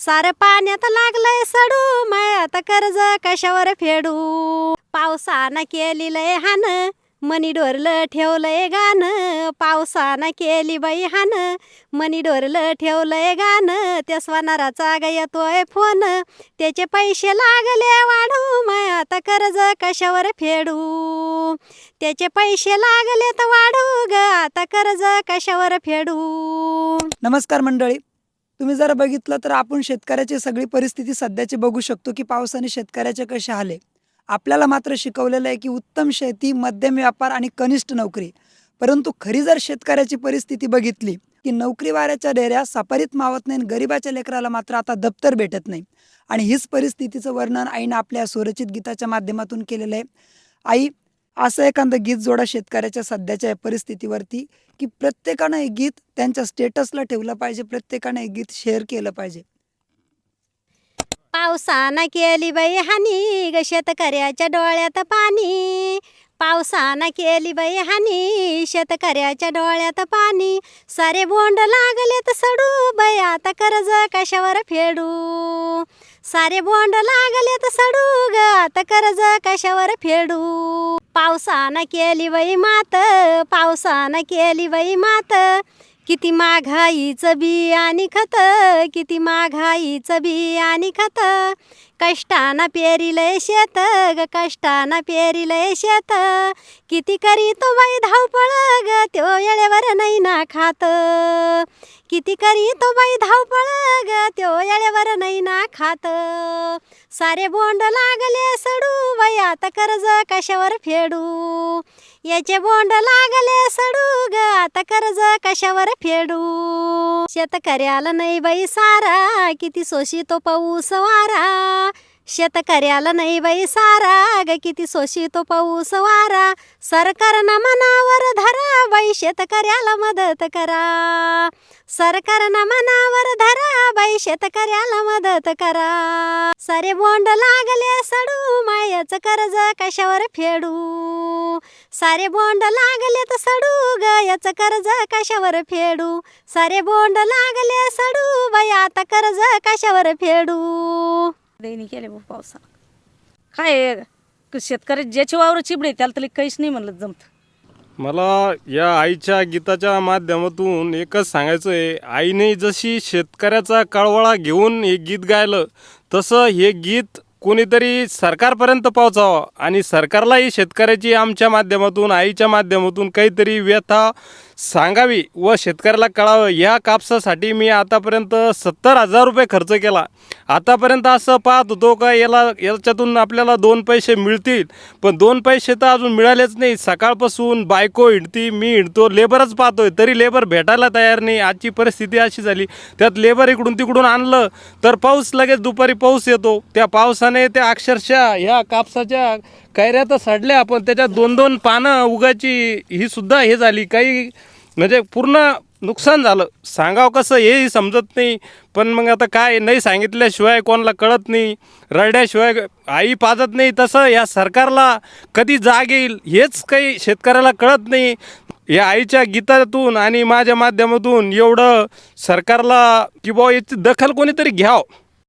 सारं पाण्यात लागलंय सडू. मळ्यात कर्ज कशावर फेडू? पावसानं केली लय हान मनी डोरलं ठेवलंय गाणं पावसानं केली बाई हान मनी डोरलं ठेवलंय गाणं त्या स्वनाराचा ग येतोय फोन त्याचे पैसे लागले वाढू. मळ्यात कर्ज कशावर फेडू? त्याचे पैसे लागले तर वाढू ग आता कर्ज कशावर फेडू? नमस्कार मंडळी. तुम्ही जर बघितलं तर आपण शेतकऱ्याची सगळी परिस्थिती सध्याची बघू शकतो की पावसाने शेतकऱ्याचे कसे आले आपल्याला मात्र शिकवलेलं आहे की उत्तम शेती मध्यम व्यापार आणि कनिष्ठ नोकरी. परंतु खरी जर शेतकऱ्याची परिस्थिती बघितली की नोकरी वाऱ्याच्या डेऱ्या सफारीत मावत नाही आणि गरिबाच्या लेकराला मात्र आता दप्तर भेटत नाही. आणि हीच परिस्थितीचं वर्णन आईनं आपल्या सुरचित गीताच्या माध्यमातून केलेलं आहे. आई असं एखादं गीत जोडा शेतकऱ्याच्या सध्याच्या या परिस्थितीवरती की प्रत्येकानं हे गीत त्यांच्या स्टेटसला ठेवलं पाहिजे प्रत्येकानं हे गीत शेअर केलं पाहिजे. पावसानं केली बाई हानी ग शेतकऱ्याच्या डोळ्यात पाणी. पावसानं केली बाई हानी शेतकऱ्याच्या डोळ्यात पाणी. सारे बोंड लागले तर सडू बाई आता कर्ज कशावर फेडू? सारे बोंड लागले तर सडू ग आता कर्ज कशावर फेडू? पावसानं केली वई मात पावसानं केली वई मात. किती महागाईचं बी आणि खत किती महागाईचं बी आणि खत. कष्टानं पेरिलंय शेत ग कष्टानं पेरिलंय शेत. किती करी तो बाई धावपळ ग त्यो येळेवर नाही ना खात. किती करी तो बाई धावपळ ग त्यो येळेवर नाही ना खात. सारे बोंड लागले सडू बाई आता कर्ज कशावर फेडू? याचे बोंड लागले सडू ग आता कर्ज कशावर फेडू? शेतकऱ्याला नाही बाई सारा किती सोशी तो पाऊस वारा. शेतकऱ्याला नाही बाई सारा. ग किती सोशितो पाऊस वारा. सरकारनं मनावर धरा बाई शेतकऱ्याला मदत करा. सरकारनं मनावर धरा बाई शेतकऱ्याला मदत करा. सारे बोंड लागले सडू मायाच कर्ज कशावर फेडू? सारे बोंड लागले तर सडू ग याचं कर्ज कशावर फेडू? सारे बोंड लागले सडू बाई आता कर्ज कशावर फेडू? दैनी केले भाऊ पावसा काय आहे? शेतकरी ज्याची वावर चिबडे त्याला तरी काहीच नाही म्हणलं जमत मला या आईच्या गीताच्या माध्यमातून एकच सांगायचं आहे आईने जशी शेतकऱ्याचा कळवळा घेऊन हे गीत गायलं तसं हे गीत कोणीतरी सरकारपर्यंत पोहोचावं आणि सरकारलाही शेतकऱ्याची आमच्या माध्यमातून आईच्या माध्यमातून काहीतरी व्यथा सांगावी व शेतकऱ्याला कळावं. या कापसासाठी मी आतापर्यंत सत्तर हजार रुपये खर्च केला. आतापर्यंत असं पाहत होतो का याला याच्यातून आपल्याला दोन पैसे मिळतील. पण दोन पैसे तर अजून मिळालेच नाही. सकाळपासून बायको हिंडती मी हिंडतो. लेबरच पाहतोय. तरी लेबर भेटायला तयार नाही. आजची परिस्थिती अशी झाली. त्यात लेबर इकडून तिकडून आणलं तर पाऊस लगेच दुपारी पाऊस येतो. त्या पावसाने त्या अक्षरशः ह्या कापसाच्या कैऱ्या तर सडल्या पण त्याच्यात दोन दोन पानं उगाची ही सुद्धा हे झाली. काही म्हणजे पूर्ण नुकसान झालं. सांगावं कसं हेही समजत नाही. पण मग आता काय नाही सांगितल्याशिवाय कोणाला कळत नाही. रडल्याशिवाय आई पाजत नाही. तसं या सरकारला कधी जाग येईल हेच काही शेतकऱ्याला कळत नाही. या आईच्या गीतातून आणि माझ्या माध्यमातून एवढं सरकारला की बुवा याची दखल कोणीतरी घ्यावं.